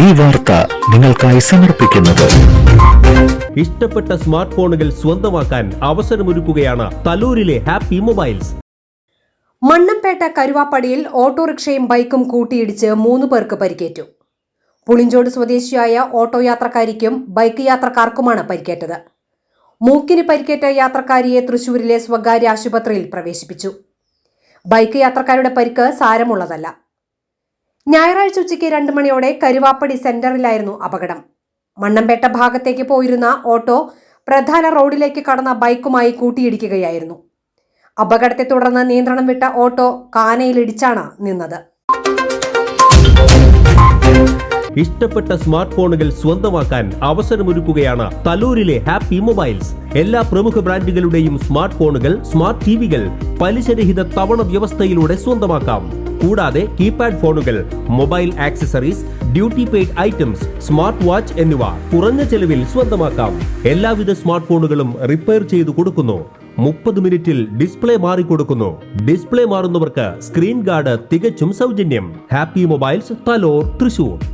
ഈ വാർത്ത നിങ്ങൾക്കായി സമർപ്പിക്കുന്നത്. ഇഷ്ടപ്പെട്ട സ്മാർട്ട് ഫോണുകൾ സ്വന്തമാക്കാൻ അവസരമൊരുക്കുകയാണ് തലൂരിലെ ഹാപ്പി മൊബൈൽസ്. മണ്ണംപേട്ട കരുവാപ്പടിയിൽ ഓട്ടോറിക്ഷയും ബൈക്കും കൂട്ടിയിടിച്ച് മൂന്ന് പേർക്ക് പരിക്കേറ്റു. പുളിഞ്ചോട് സ്വദേശിയായ ഓട്ടോ യാത്രക്കാരിക്കും ബൈക്ക് യാത്രക്കാർക്കുമാണ് പരിക്കേറ്റത്. മൂക്കിന് പരിക്കേറ്റ യാത്രക്കാരിയെ തൃശൂരിലെ സ്വകാര്യ ആശുപത്രിയിൽ പ്രവേശിപ്പിച്ചു. ബൈക്ക് യാത്രക്കാരുടെ പരിക്ക് സാരമുള്ളതല്ല. ഞായറാഴ്ച ഉച്ചയ്ക്ക് രണ്ട് മണിയോടെ കരുവാപ്പടി സെന്ററിലായിരുന്നു അപകടം. മണ്ണമ്പേട്ട ഭാഗത്തേക്ക് പോയിരുന്ന ഓട്ടോ പ്രധാന റോഡിലേക്ക് കടന്ന ബൈക്കുമായി കൂട്ടിയിടിക്കുകയായിരുന്നു. അപകടത്തെ തുടർന്ന് നിയന്ത്രണം വിട്ട ഓട്ടോ കാനയിലിടിച്ചാണ് നിന്നത്. ഇഷ്ടപ്പെട്ട സ്മാർട്ട് ഫോണുകൾ സ്വന്തമാക്കാൻ അവസരമൊരുക്കുകയാണ് തലൂരിലെ ഹാപ്പി മൊബൈൽസ്. എല്ലാ പ്രമുഖ ബ്രാൻഡുകളുടെയും സ്മാർട്ട് ഫോണുകൾ സ്മാർട്ട് ടിവികൾ പലിശരഹിത തവണ വ്യവസ്ഥയിലൂടെ സ്വന്തമാക്കാം. കൂടാതെ കീപാഡ് ഫോണുകൾ mobile accessories duty paid items smart watch എന്നിവ കുറഞ്ഞ ചെലവിൽ സ്വന്തമാക്കാം. എല്ലാവിധ സ്മാർട്ട് ഫോണുകളും റിപ്പയർ ചെയ്തു കൊടുക്കുന്നു. മുപ്പത് മിനിറ്റിൽ ഡിസ്പ്ലേ മാറിക്കൊടുക്കുന്നു ഡിസ്പ്ലേ മാറുന്നവർക്ക് സ്ക്രീൻ ഗാർഡ് തികച്ചും സൗജന്യം. Happy mobiles Thalore Thrissur.